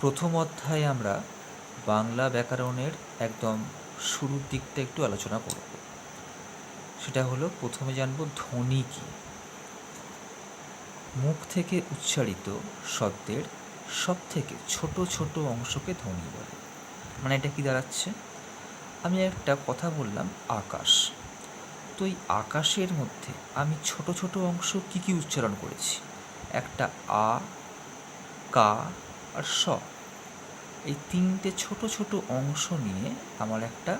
প্রথম অধ্যায়ে আমরা বাংলা ব্যাকরণের একদম শুরুর দিকটা একটু আলোচনা করব। সেটা হলো, প্রথমে জানব ধ্বনি কী। মুখ থেকে উচ্চারিত শব্দের সব থেকে ছোট ছোট অংশকে ধ্বনি বলে। মানে এটা কি দাঁড়াচ্ছে? আমি একটা কথা বললাম, আকাশ। তো এই আকাশের মধ্যে আমি ছোট ছোট অংশ কি কি উচ্চারণ করেছি? একটা আ, কা আর স। এই তিনটে ছোট ছোট অংশ নিয়ে আমার একটা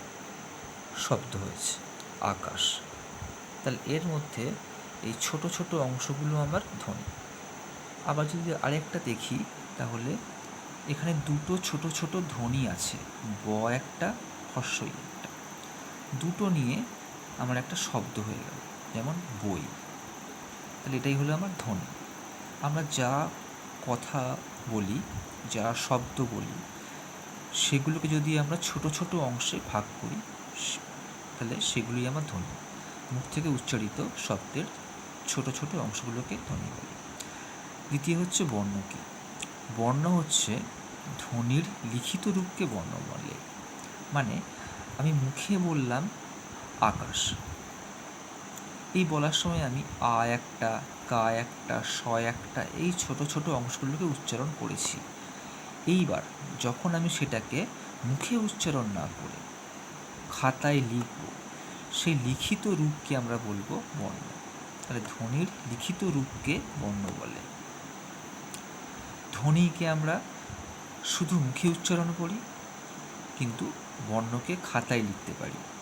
শব্দ হয়েছে, আকাশ। তাহলে এর মধ্যে এই ছোট ছোট অংশগুলো আমার ধ্বনি। আবার যদি আরেকটা দেখি, তাহলে এখানে দুটো ছোট ছোট ধ্বনি আছে, ব একটা হর্ষই একটা। দুটো নিয়ে আমার একটা শব্দ হয়ে গেল, যেমন বই। তাহলে এটাই হলো আমার ধ্বনি। আমরা যা কথা বলি, যা শব্দ বলি, সেগুলোকে যদি আমরা ছোট ছোট অংশে ভাগ করি, তাহলে সেগুলি আমার ধ্বনি। মুখ থেকে উচ্চারিত শব্দের ছোট ছোট অংশগুলোকে ধ্বনি বলি। দ্বিতীয় হচ্ছে বর্ণ কী বর্ণ হচ্ছে ধ্বনির লিখিত রূপকে বর্ণ বলে মানে আমি মুখে বললাম আকাশ। এই বলার সময় আমি আ একটা, কা একটা, স একটা এই ছোট ছোট অংশগুলোকে উচ্চারণ করেছি। এইবার যখন আমি সেটাকে মুখে উচ্চারণ না করে খাতায় লিখব, সেই লিখিত রূপকে আমরা বলব বর্ণ। তাহলে ধ্বনির লিখিত রূপকে বর্ণ বলে। ধ্বনিকে আমরা শুধু মুখে উচ্চারণ করি, কিন্তু বর্ণকে খাতায় লিখতে পারি।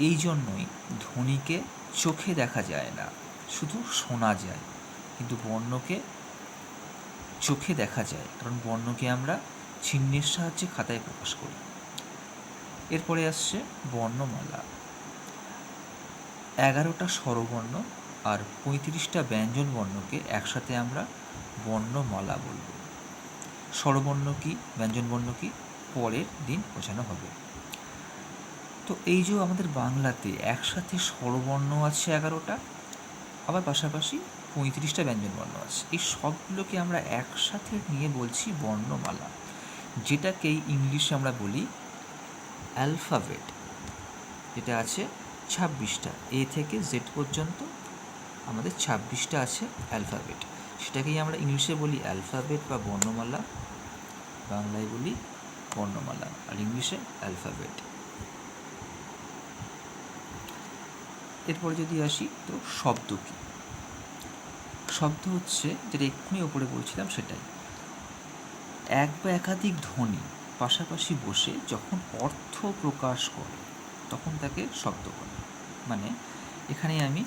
এই জন্যই ধ্বনিকে চোখে দেখা যায় না, শুধু শোনা যায়। কিন্তু বর্ণকে চোখে দেখা যায়, কারণ বর্ণকে আমরা চিহ্নের সাহায্যে খাতায় প্রকাশ করি। এরপরে আসছে বর্ণমালা। এগারোটা স্বরবর্ণ আর পঁয়ত্রিশটা ব্যঞ্জন বর্ণকে একসাথে আমরা বর্ণমালা বলব। স্বরবর্ণ কি, ব্যঞ্জন বর্ণ কি, পরের দিন বোঝানো হবে। তো এই যে আমাদের বাংলাতে একসাথে স্বরবর্ণ আছে এগারোটা, আবার পাশাপাশি পঁয়ত্রিশটা ব্যঞ্জন বর্ণ আছে। এই সবগুলোকে আমরা একসাথে নিয়ে বলছি বর্ণমালা যেটাকেই ইংলিশে আমরা বলি অ্যালফাবেট। যেটা আছে ছাব্বিশটা, এ থেকে জেড পর্যন্ত আমাদের ছাব্বিশটা আছে অ্যালফাবেট। সেটাকেই আমরা ইংলিশে বলি অ্যালফাবেট বা বর্ণমালা, বাংলায় বলি বর্ণমালা, আর ইংলিশে অ্যালফাবেট। এরপরে যদি আসি, তো শব্দ কী? শব্দ হচ্ছে যেটা এক্ষুনি ওপরে বলছিলাম সেটাই। এক বা একাধিক ধ্বনি পাশাপাশি বসে যখন অর্থ প্রকাশ করে, তখন তাকে শব্দ বলে। মানে এখানে আমি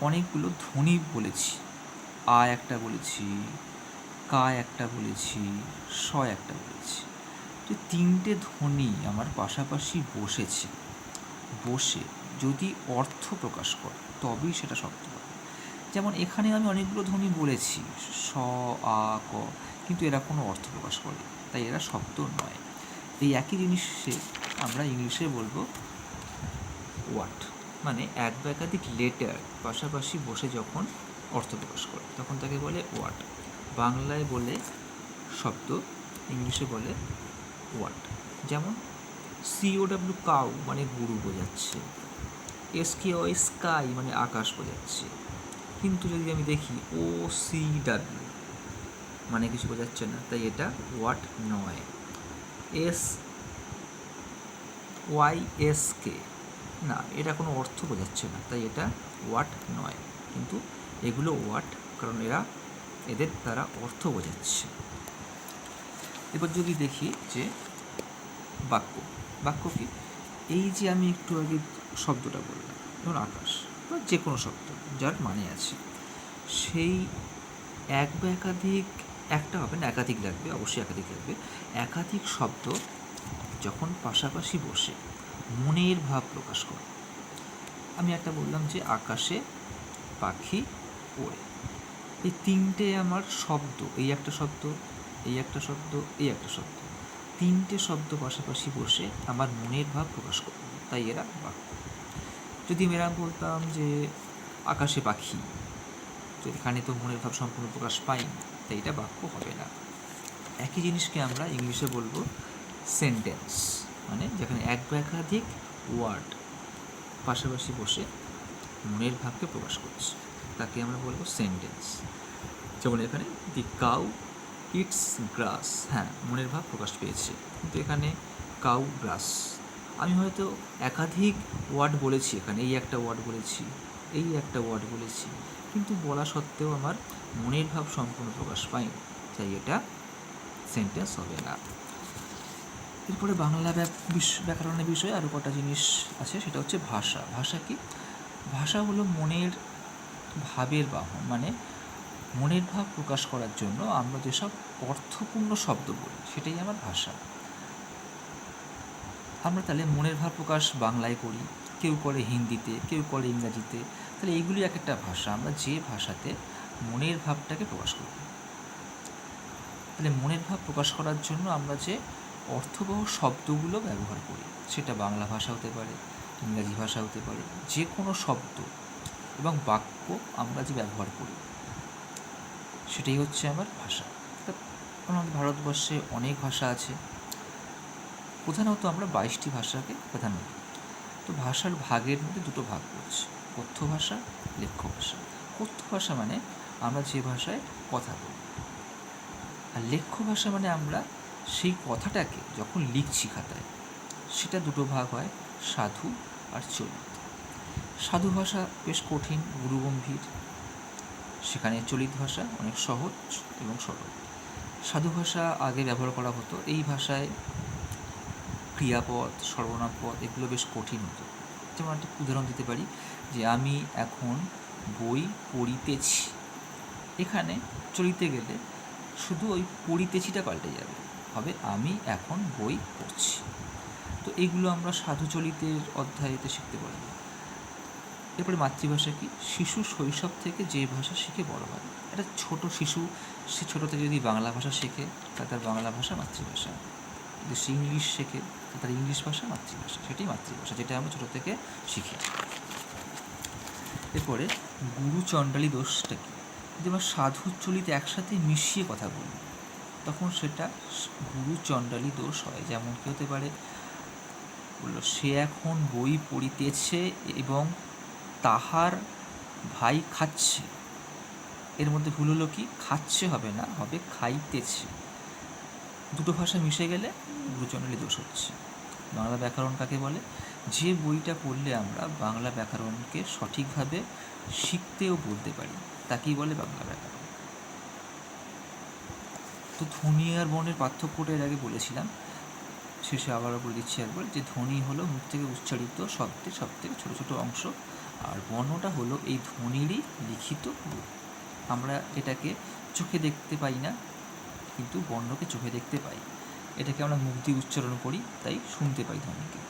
অনেকগুলো ধ্বনি বলেছি। আ একটা বলেছি, কা একটা বলেছি, স একটা বলেছি। তো তিনটে ধ্বনি আমার পাশাপাশি বসেছে। বসে যদি অর্থ প্রকাশ করে, তবেই সেটা শব্দ হবে। যেমন এখানে আমি অনেকগুলো ধ্বনি বলেছি, স, আ, ক, কিন্তু এরা কোনো অর্থ প্রকাশ করে তাই এরা শব্দ নয়। এই একই জিনিসে আমরা ইংলিশে বলব ওয়াট মানে এক বা একাধিক লেটার পাশাপাশি বসে যখন অর্থ প্রকাশ করে, তখন তাকে বলে ওয়াট বাংলায় বলে শব্দ, ইংলিশে বলে ওয়াট যেমন সিও ডাব্লিউ কাউ মানে গুরু বোঝাচ্ছে। এস কে ও স্কাই মানে আকাশ বোঝাচ্ছে। কিন্তু যদি আমি দেখি ও সি ডাব্লিউ মানে কিছু বোঝাচ্ছে না, তাই এটা ওয়াট নয়। এস ওয়াই এস কে না, এটা কোনো অর্থ বোঝাচ্ছে না, তাই এটা ওয়াট নয়। কিন্তু এগুলো ওয়াট কারণ এরা, এদের দ্বারা অর্থ বোঝাচ্ছে। এবার যদি দেখি যে বাক্য বাক্য কি? এই যে আমি একটু আগে শব্দটা বললাম। ধরুন আকাশ, বা যে কোনো শব্দ, যার মানে আছে। সেই এক বা একাধিক, একটা হবে না, একাধিক লাগবে, অবশ্যই একাধিক লাগবে। একাধিক শব্দ যখন পাশাপাশি বসে, মনের ভাব প্রকাশ করে। আমি একটা বললাম যে আকাশে পাখি ওড়ে। এই তিনটে আমার শব্দ, এই একটা শব্দ, এই একটা শব্দ, এই একটা শব্দ, তিনটে শব্দ পাশাপাশি বসে আমার মনের ভাব প্রকাশ করবে। তাই এরা বাক্য যদি এরকম বলতাম যে আকাশে পাখি, তো এখানে তো মনের ভাব সম্পূর্ণ প্রকাশ পাইনি তাই এটা বাক্য হবে না। একই জিনিসকে আমরা ইংলিশে বলব সেন্টেন্স মানে যেখানে এক বা একাধিক ওয়ার্ড পাশাপাশি বসে মনের ভাবকে প্রকাশ করছে, তাকে আমরা বলব সেন্টেন্স যেমন এখানে দি কাউ ইটস গ্রাস হ্যাঁ মনের ভাব প্রকাশ পেয়েছে। কিন্তু এখানে কাউ গ্রাস আমি হয়তো একাধিক ওয়ার্ড বলেছি এখানে, এই একটা ওয়ার্ড বলেছি, এই একটা ওয়ার্ড বলেছি, কিন্তু বলা সত্ত্বেও আমার মনের ভাব সম্পূর্ণ প্রকাশ পায়নি, তাই এটা সেন্টেন্স হবে না। এরপরে বাংলা ব্যাকরণের বিষয়ে আরও কটা জিনিস আছে, সেটা হচ্ছে ভাষা। ভাষা কি? ভাষা হলো মনের ভাবের বাহন মানে মনের ভাব প্রকাশ করার জন্য আমরা যেসব অর্থপূর্ণ শব্দ বলি, সেটাই আমার ভাষা। আমরা তাহলে মনের ভাব প্রকাশ বাংলায় করি। কেউ করে হিন্দিতে, কেউ করে ইংরাজিতে। তাহলে এইগুলি এক একটা ভাষা। আমরা যে ভাষাতে মনের ভাবটাকে প্রকাশ করি। তাহলে মনের ভাব প্রকাশ করার জন্য আমরা যে অর্থবহ শব্দগুলো ব্যবহার করি, সেটা বাংলা ভাষা হতে পারে, ইংরাজি ভাষা হতে পারে যে কোনো শব্দ এবং বাক্য আমরা যে ব্যবহার করি, সেটাই হচ্ছে আমার ভাষা। আমাদের ভারতবর্ষে অনেক ভাষা আছে। প্রধানত আমরা বাইশটি ভাষাকে প্রাধান্য তো ভাষার ভাগের মধ্যে দুটো ভাগ করছে কথ্য ভাষা, লেখ্য ভাষা। কথ্য ভাষা মানে আমরা যে ভাষায় কথা বলি। আর লেখ্য ভাষা মানে আমরা সেই কথাটাকে যখন লিখছি খাতায়, সেটা দুটো ভাগ হয়, সাধু আর চলিত। সাধু ভাষা বেশ কঠিন, গুরুগম্ভীর। সেখানে চলিত ভাষা অনেক সহজ এবং সরল। সাধু ভাষা আগে ব্যবহার করা হতো এই ভাষায় ক্রিয়াপদ সর্বনাম পদ এগুলো বেশ কঠিন হতো। যেমন একটা উদাহরণ দিতে পারি যে আমি এখন বই পড়িতেছি। এখানে চলিতে গেলে শুধু ওই পড়িতেছিটা পাল্টে যাবে। হবে আমি এখন বই পড়ছি। তো এগুলো আমরা সাধু সাধুচলিতের অধ্যায়েতে শিখতে পারব। এরপরে মাতৃভাষা কি? শিশু শৈশব থেকে যে ভাষা শিখে বড় হয়। একটা ছোট শিশু, সে ছোটো থেকে যদি বাংলা ভাষা শেখে, তা তার বাংলা ভাষা মাতৃভাষা। যদি সে ইংলিশ শেখে তার ইংলিশ ভাষা মাতৃভাষা, সেটাই মাতৃভাষা, যেটা আমরা ছোটো থেকে শিখি এরপরে গুরু চণ্ডালী দোষটা কি? যদি আমরা সাধু চলিত একসাথে মিশিয়ে কথা বলি, তখন সেটা গুরু চণ্ডালী দোষ হয়। যেমন কি হতে পারে? বলল, সে এখন বই পড়িতেছে এবং তাহার ভাই খাচ্ছে। এর মধ্যে ভুল হলো কি? খাচ্ছে হবে না, হবে খাইতেছে। দুটো ভাষা মিশে গেলে গুরুচণ্ডালী দোষ হচ্ছে। বাংলা ব্যাকরণ কাকে বলে? যে বইটা পড়লে আমরা বাংলা ব্যাকরণকে সঠিকভাবে শিখতে ও বলতে পারি, তাকেই বলে বাংলা ব্যাকরণ। তো ধ্বনি আর বর্ণের পার্থক্যটা এর আগে বলেছিলাম, শেষে আবারও বলে দিচ্ছি একবার যে ধ্বনি হলো মুখ থেকে উচ্চারিত শব্দের সব থেকে ছোটো ছোটো অংশ, আর বর্ণটা হলো এই ধ্বনিরই লিখিত রূপ আমরা এটাকে চোখে দেখতে পাই না কিন্তু বর্ণকে চোখে দেখতে পাই। এটাকে আমরা দিয়ে উচ্চারণ করি তাই শুনতে পাই ধ্বনিকে